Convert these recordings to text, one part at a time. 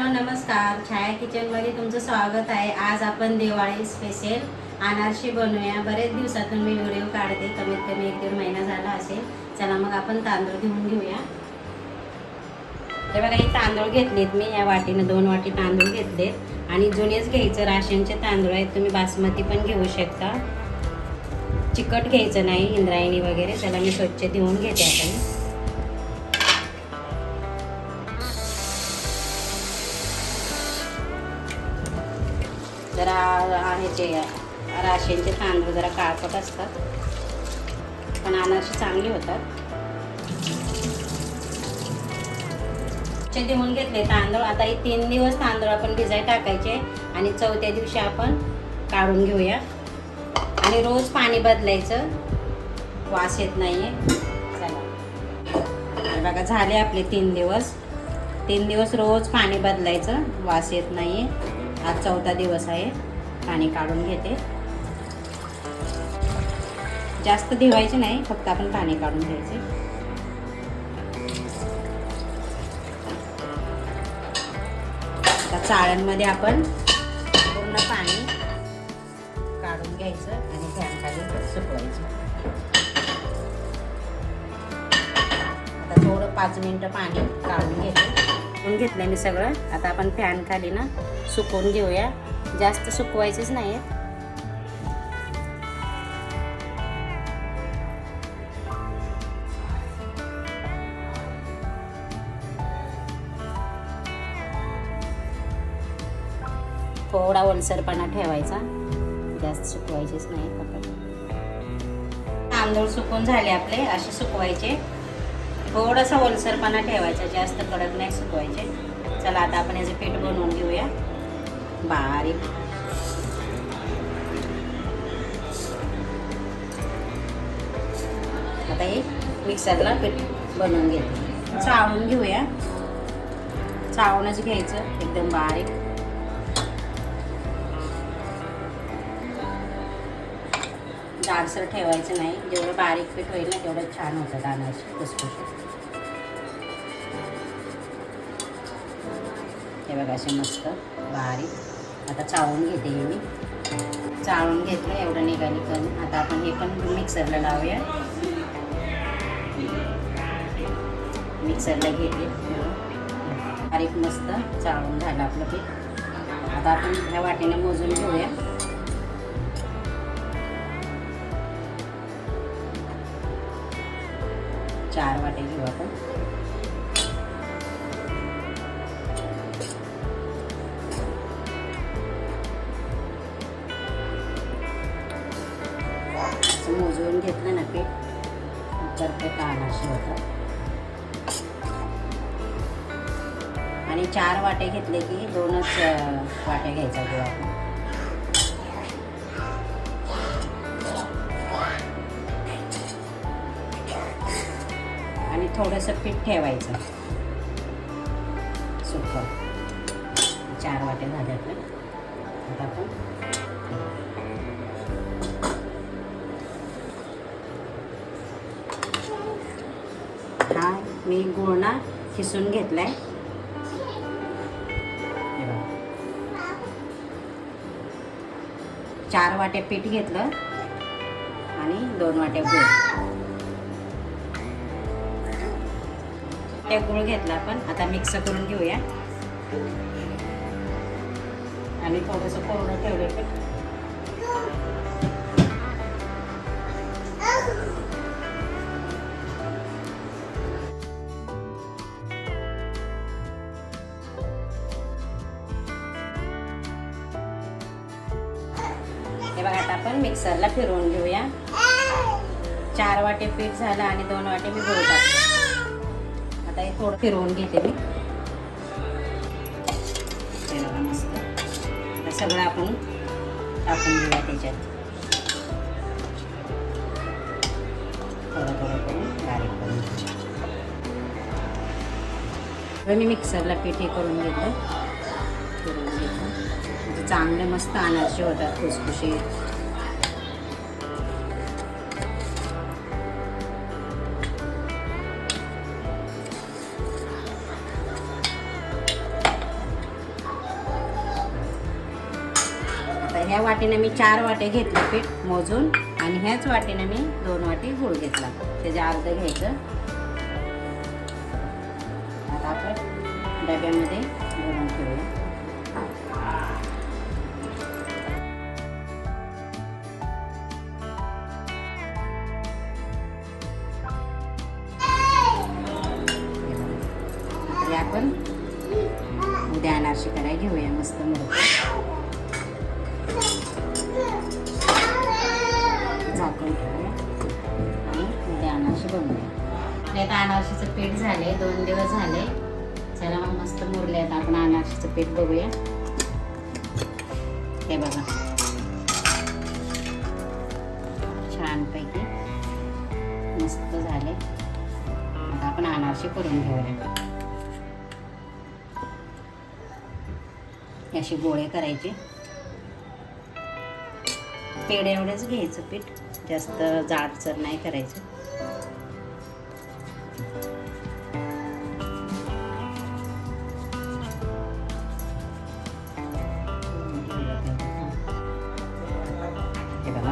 Hello नमस्कार. छाया किचनमध्ये तुमचं स्वागत आहे. आज आपण दिवाळी स्पेशल अनारशी बनवूया. बरेच दिवसातून मी व्हिडिओ काढते. कमीत कमी एक दीड महिना झाला असेल. चला मग आपण तांदूळ घेऊन घेऊया. हे बघा हे तांदूळ घेतलेत मी. या वाटीनं दोन वाटी तांदूळ घेतलेत. आणि जुनेच घ्यायचं. राशनचे तांदूळ आहेत. तुम्ही बासमती पण घेऊ शकता. चिकट घ्यायचं नाही. इंद्रायणी वगैरे. त्याला मी स्वच्छ देऊन घेते आता ह्याचे राशनचे तांदूळ जरा काळपट असतात. पण अनारसे चांगली होतात. चे देऊन घेतले तांदूळ. आता हे तीन दिवस तांदूळ आपण भिजाय टाकायचे आणि चौथ्या दिवशी आपण काढून घेऊया. आणि रोज पाणी बदलायचं. वास येत नाही चला. बघा झाले आपले तीन दिवस. तीन दिवस रोज पाणी बदलायचं. वास येत नाही आज चौथा दिवस आहे. पाणी काढून घेते. जास्त दिवायचे नाही फक्त आपण पाणी काढून घ्यायचे. आता चाळणमध्ये आपण पूर्ण पाणी काढून घ्यायचं आणि फॅन खाली सुकवायचं. आता थोडं पाच मिनटं पाणी काढून घेते. घेतलं मी सगळं. आता आपण फॅन खाली ना सुकवून घेऊया. जास्त सुकवायचेच नाही थोडा ओलसरपणा ठेवायचा. जास्त सुकवायचेच नाही फक्त तांदूळ सुकून झाले आपले असे सुकवायचे. थोडासा ओलसरपणा ठेवायचा जास्त कडक नाही सुकवायचे. चला आता आपण याचं पीठ बनवून घेऊया. बारीक आता हे मिक्सरला पीठ बनवून घेते. चाळून घेऊया. चाळूनच घ्यायचं एकदम बारीक. जाडसर ठेवायचं नाही. जेवढं बारीक पीठ होईल ना तेवढं छान होतं दानाची खुसखुशीत. हे बघा असे मस्त बारीक. आता चाळून घेते मी. चाळून घेतलं एवढं निघाली कमी आता आपण हे पण मिक्सरला लावूया. मिक्सरला घेते. बारीक मस्त चाळून झालं आपलं पीठ. आता आपण ह्या वाटेने मोजून घेऊया. चार वाटे घेऊ आपण. असं मोजून घेतलं ना पीठ? परफेक्ट अनाशी होतं आणि चार वाटे घेतले की दोनच वाटे घ्यायचा गुळ आपण आणि थोडंसं पीठ ठेवायचं. सुकं. चार वाटे झाल्यात आता आपण मी गुळ ना खिसून घेतलाय. आहे चार वाटे पीठ घेतलं आणि दोन वाटे गुळ. ते गुळ घेतला आपण आता मिक्स करून घेऊया. आणि थोडंसं कोरडं ठेवलं हे बघा आता आपण मिक्सरला फिरवून घेऊया. चार वाटे पीठ झालं आणि दोन वाटे मी गुळ टाकतो. आता हे थोडं फिरवून घेते मी. मस्त. आता सगळं आपण टाकून घेऊया त्याच्यात. थोडं थोडं करून बारीक करून. मी मिक्सरला पीठ हे करून घेतलं फिरवून घेतलं चांगले मस्त अनारसे होतात खुसखुशी. ह्या वाटेने मी चार वाटे घेतले पीठ मोजून आणि ह्याच वाटेने मी दोन वाटे गुळ घेतला. त्याच्या अर्ध घ्यायचं. आता आपण डब्यामध्ये आपण उद्या अनारशी करायला घेऊया मस्त मुरत झाकून ठेवूया आणि उद्या अनारशी बनवूया. आपल्या आता अनारशीचं पीठ झाले दोन दिवस झाले. चला मग मस्त मुरले आता आपण अनारशीचं पीठ बघूया. हे बघा. छानपैकी मस्त झाले. आता आपण अनारशी करून घेऊया. असे गोळे करायचे. पेढ एवढेच घ्यायचं पीठ. जास्त जाडसर नाही करायचं.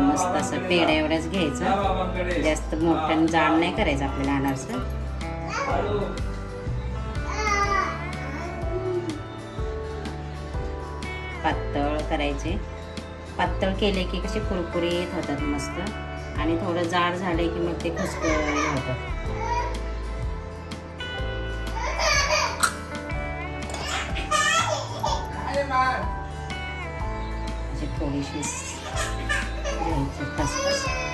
मस्त असं पेढ एवढंच घ्यायचं. जास्त मोठ्यानं जाड नाही करायचं आपल्याला अनारसं. करायचे. पातळ केले की कसे कुरकुरीत होतात मस्त. आणि थोडं जाड झाले की मग ते खुसक होतात. थोडीशी घ्यायची खसखस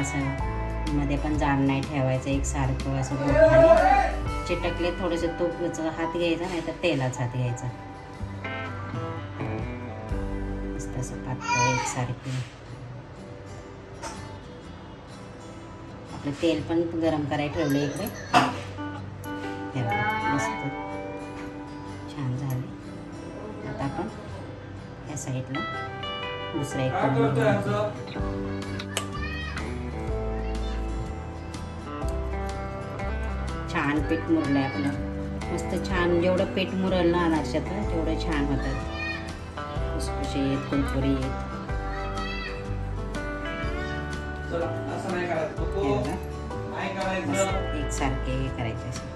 असं मध्ये पण जाड नाही ठेवायचं एकसारखं असं बोटाने चिटकले थोडेसे तूप हात घ्यायचा नाही तर तेलाचा हात घ्यायचा. मस्त असं पातळ एकसारखे आपलं तेल पण गरम करायला ठेवलं इकडे. मस्त. छान झाले. आता आपण या साईडला दुसरा एक छान पीठ मुरलंय आपलं. मस्त छान जेवढं पीठ मुरल ना अनारशाचं तेवढं छान होतात खुसखुशीत कुरकुरीत. करायचं. नको. हे एकसारखे करायचे असे.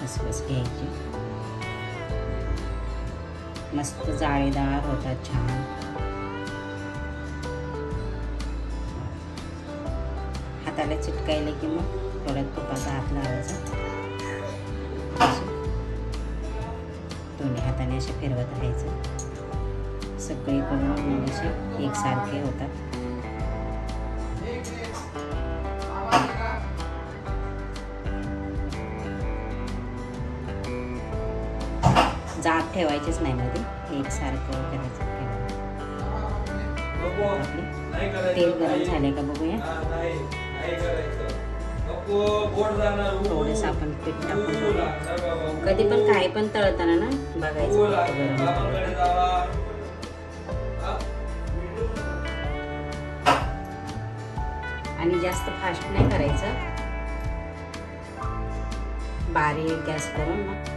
खसखस घ्यायची. मस्त जाळीदार होतात छान. हाताला चिटकायले की मग थोड्या तुपाचा हात लावायचा. दोन्ही हाताने असे फिरवत राहायचं. सगळीकडून मग असे एकसारखे होतात. जाड ठेवायचीच नाही मध्ये एकसारखं करायचं. तेल गरम. झाले का बघूया? हा, नाही. नाही करायचं. नको. बोट जाणार. ऊ. थोडस आपण पीठ टाकून. कधी पण काही पण तळताना ना बघायचं? आणि जास्त फास्ट नाही करायचं बारीक गॅस करून मग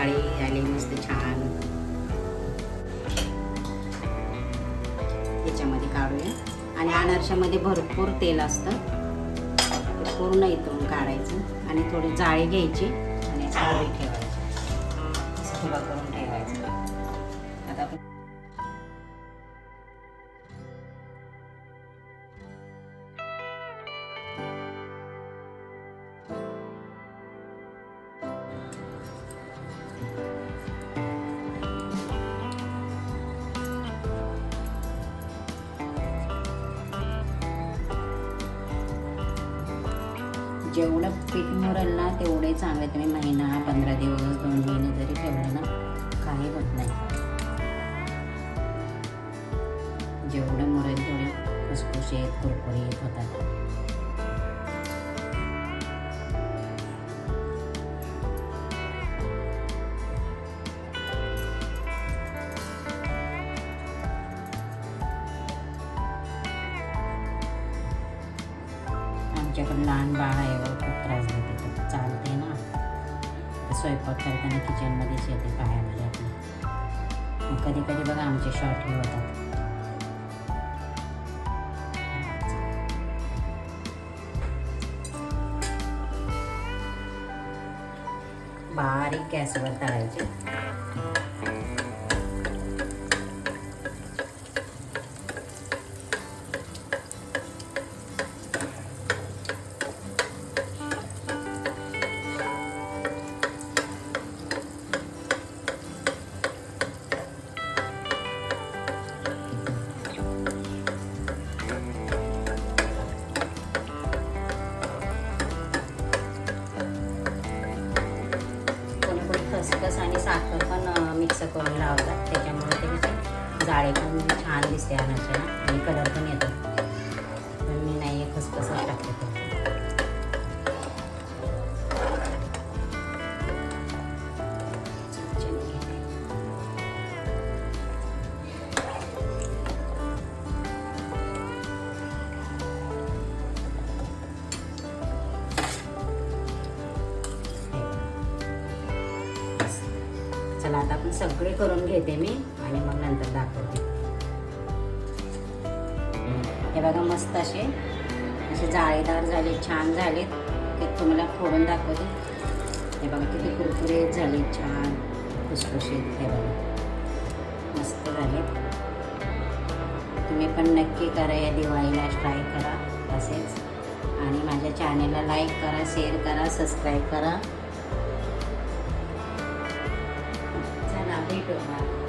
मस्त जाळी आली मस्त छान. याच्यामध्ये काढूया. आणि अनारशामध्ये भरपूर तेल असतं. ते पूर्ण इथून काढायचं. आणि थोडी जाळी घ्यायची आणि सावळी ठेवायची. असं करून जेवढं पीठ मुरेल ना तेवढे चांगले तुम्ही महिना पंधरा दिवस दोन महिने जरी ठेवलं ना काही होत नाही. जेवढं मुरेल तेवढे खुसखुशीत कुरकुरीत होतात. स्वयंपाक करताना किचनमध्येच येते पायामध्ये माझ्या मग कधी कधी बघा आमचे शॉर्ट हे होतात. बारीक गॅसवर तळायचे. साखर पण मिक्स करून लावतात. त्याच्यामुळे ते जाळे पण छान दिसते अनाच्या आणि कलर पण येतो. चला आता आपण सगळे करून घेते मी आणि मग नंतर दाखवते. हे बघा मस्त असे असे जाळीदार झाले छान झालेत. ते तुम्हाला फोडून दाखवते. हे बघा किती कुरकुरे झाले छान. खुसखुशीत हे बघा. मस्त झाले तुम्ही पण नक्की करा या दिवाळीला ट्राय करा तसेच. आणि माझ्या चॅनेलला लाईक करा शेअर करा सबस्क्राईब करा. चला भेटू मग